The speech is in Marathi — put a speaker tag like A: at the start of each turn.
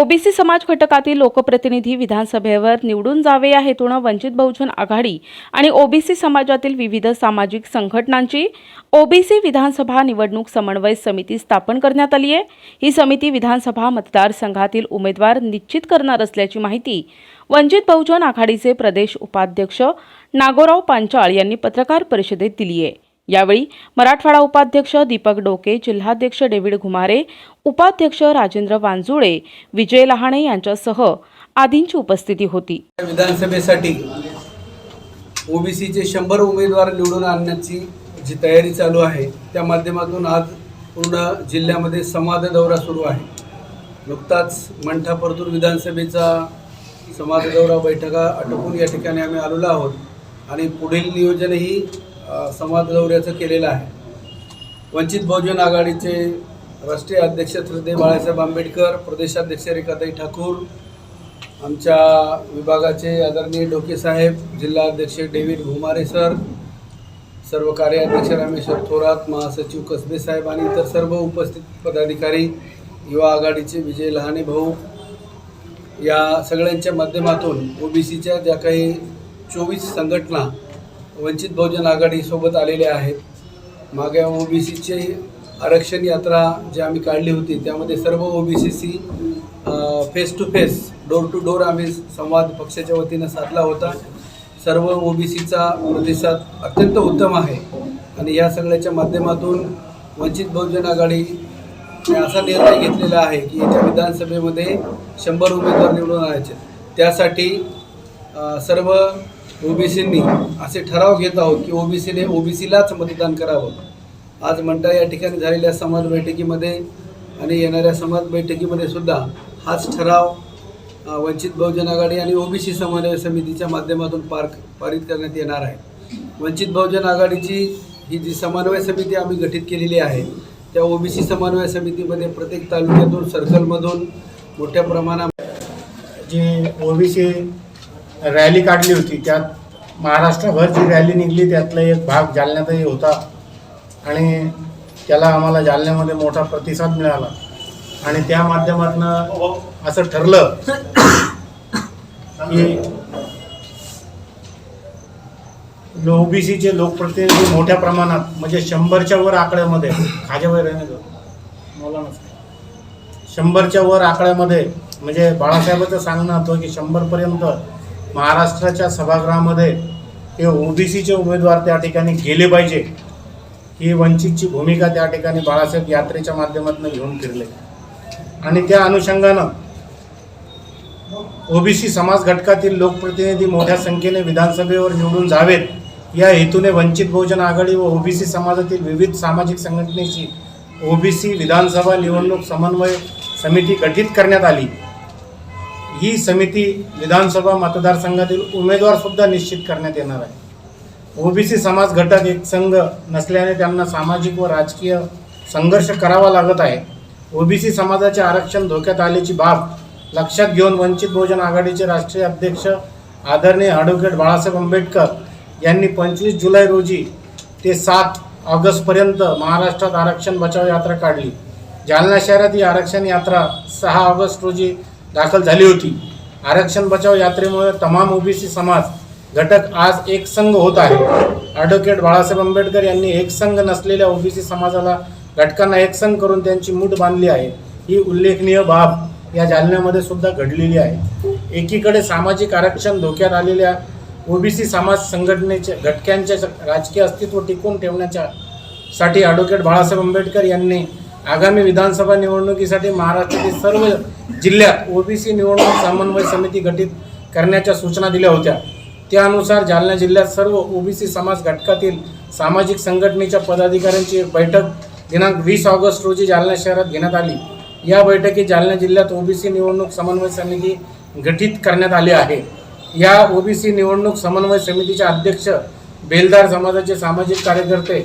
A: ओबीसी समाज घटकातील लोकप्रतिनिधी विधानसभेवर निवडून जावे या हेतूनं वंचित बहुजन आघाडी आणि ओबीसी समाजातील विविध सामाजिक संघटनांची ओबीसी विधानसभा निवडणूक समन्वय समिती स्थापन करण्यात आली आहे. ही समिती विधानसभा मतदारसंघातील उमेदवार निश्चित करणार असल्याची माहिती वंचित बहुजन आघाडीचे प्रदेश उपाध्यक्ष नागोराव पांचाळ यांनी पत्रकार परिषदेत दिली आहे. यावेळी मराठवाडा उपाध्यक्ष दीपक डोके जिल्हाध्यक्ष डेव्हिड घुमारे उपाध्यक्ष राजेंद्र वांजुळे विजय लहाणे यांच्यासह आदींची उपस्थिती होती.
B: विधानसभेसाठी ओबीसीचे शंभर उमेदवार निवडून आणण्याची जी तयारी चालू आहे त्या माध्यमातून आज पूर्ण जिल्ह्यामध्ये संवाद दौरा सुरू आहे. नुकताच मंठा परतूर विधानसभेचा संवाद दौरा बैठका आटोपून या ठिकाणी आम्ही आलेलो आहोत आणि पुढील नियोजनही संवाद दौऱ्याचं केलेलं आहे. वंचित बहुजन आघाडीचे राष्ट्रीय अध्यक्ष श्रद्धे बाळासाहेब आंबेडकर प्रदेशाध्यक्ष रेखाताई ठाकूर आमच्या विभागाचे आदरणीय डोके साहेब जिल्हा अध्यक्ष डेव्हिड घुमारे सर सर्व कार्याध्यक्ष रामेश्वर थोरात महासचिव कसबे साहेब आणि इतर सर्व उपस्थित पदाधिकारी युवा आघाडीचे विजय लहाने भाऊ. या सगळ्यांच्या माध्यमातून ओबीसीच्या ज्या काही चोवीस संघटना वंचित बहुजन आघाडीसोबत आलेले आहेत. मागे सीचे आरक्षण यात्रा जी आम्ही काढली होती त्यामध्ये सर्व ओबीसीसी face to face door to door आम्ही संवाद पक्षाच्या वतीनं साधला होता. सर्व ओबीसीचा प्रतिसाद अत्यंत उत्तम आहे आणि या सगळ्याच्या माध्यमातून वंचित बहुजन आघाडी असा निर्णय घेतलेला आहे की याच्या विधानसभेमध्ये शंभर उमेदवार निवडून आणायचे. त्यासाठी सर्व ओबीसींनी असे ठराव घेत आहोत की ओबीसीने ओबीसीलाच मतदान करावं. आज म्हणता या ठिकाणी झालेल्या समाज बैठकीमध्ये आणि येणाऱ्या समाज बैठकीमध्ये सुद्धा हाच ठराव वंचित बहुजन आघाडी आणि ओबीसी समन्वय समितीच्या माध्यमातून पार पारित करण्यात येणार आहे. वंचित बहुजन आघाडीची ही जी समन्वय समिती आम्ही गठीत केलेली आहे त्या ओबीसी समन्वय समितीमध्ये प्रत्येक तालुक्यातून सर्कलमधून मोठ्या प्रमाणात
C: जी ओबीसी रॅली काढली होती त्यात महाराष्ट्रभर जी रॅली निघली त्यातला एक भाग जालन्यातही होता. आणि त्याला आम्हाला जालन्यामध्ये मोठा प्रतिसाद मिळाला. आणि त्या माध्यमातनं असं ठरलं की ओबीसीचे लोकप्रतिनिधी मोठ्या प्रमाणात म्हणजे शंभरच्या वर आकड्यामध्ये खाज्यावर आहे ना मला शंभरच्या वर आकड्यामध्ये म्हणजे बाळासाहेबांचं सांगणं होतं की शंभरपर्यंत महाराष्ट्राच्या सभागृहामध्ये हे ओबीसीचे उमेदवार त्या ठिकाणी गेले पाहिजे. ही वंचितची भूमिका त्या ठिकाणी बाळासाहेब यात्रेच्या माध्यमातून घेऊन फिरले. आणि त्या अनुषंगानं ओबीसी समाज घटकातील लोकप्रतिनिधी मोठ्या संख्येने विधानसभेवर निवडून जावेत. या हेतूने वंचित बहुजन आघाडी व ओबीसी समाजातील विविध सामाजिक संघटनेची ओबीसी विधानसभा निवडणूक समन्वय समिती गठीत करण्यात आली. ही समिती विधानसभा मतदारसंघातील उमेदवार सुद्धा निश्चित करण्यात येणार आहे. ओबीसी समाज घटक एक संघ नसल्याने त्यांना सामाजिक व राजकीय संघर्ष करावा लागत आहे. ओबीसी समाजाचे आरक्षण धोक्यात आल्याची बाब लक्षात घेऊन वंचित बहुजन आघाडीचे राष्ट्रीय अध्यक्ष आदरणीय ॲडव्होकेट बाळासाहेब आंबेडकर यांनी पंचवीस जुलै रोजी ते सात ऑगस्टपर्यंत महाराष्ट्रात आरक्षण बचाव यात्रा काढली. जालना शहरात ही आरक्षण यात्रा सहा ऑगस्ट रोजी दाखल झाली होती. आरक्षण बचाव यात्रेमुळे तमाम ओबीसी समाज घटक आज एक संघ होत आहे. ॲडव्होकेट बाळासाहेब आंबेडकर यांनी एक संघ नसलेल्या ओबीसी समाजाला घटकांना एक संघ करून त्यांची मूठ बांधली आहे. ही उल्लेखनीय बाब या जालन्यामध्ये सुद्धा घडलेली आहे. एकीकडे सामाजिक आरक्षण धोक्यात आलेल्या ओबीसी समाज संघटनेच्या घटकांच्या राजकीय अस्तित्व टिकवून ठेवण्याच्या साठी ॲडव्होकेट बाळासाहेब आंबेडकर यांनी आगामी विधानसभा निवडणुकीसाठी महाराष्ट्रातील सर्व जिल्ह्यात ओबीसी निवडणूक समन्वय समिती गठीत करण्याच्या सूचना दिल्या होत्या. त्यानुसार जालना जिल्ह्यात सर्व ओबीसी समाज घटकातील सामाजिक संघटनेच्या पदाधिकाऱ्यांची एक बैठक दिनांक वीस ऑगस्ट रोजी जालना शहरात घेण्यात आली. या बैठकीत जालना जिल्ह्यात ओबीसी निवडणूक समन्वय समिती गठीत करण्यात आली आहे. या ओबीसी निवडणूक समन्वय समितीचे अध्यक्ष बेलदार समाजाचे सामाजिक कार्यकर्ते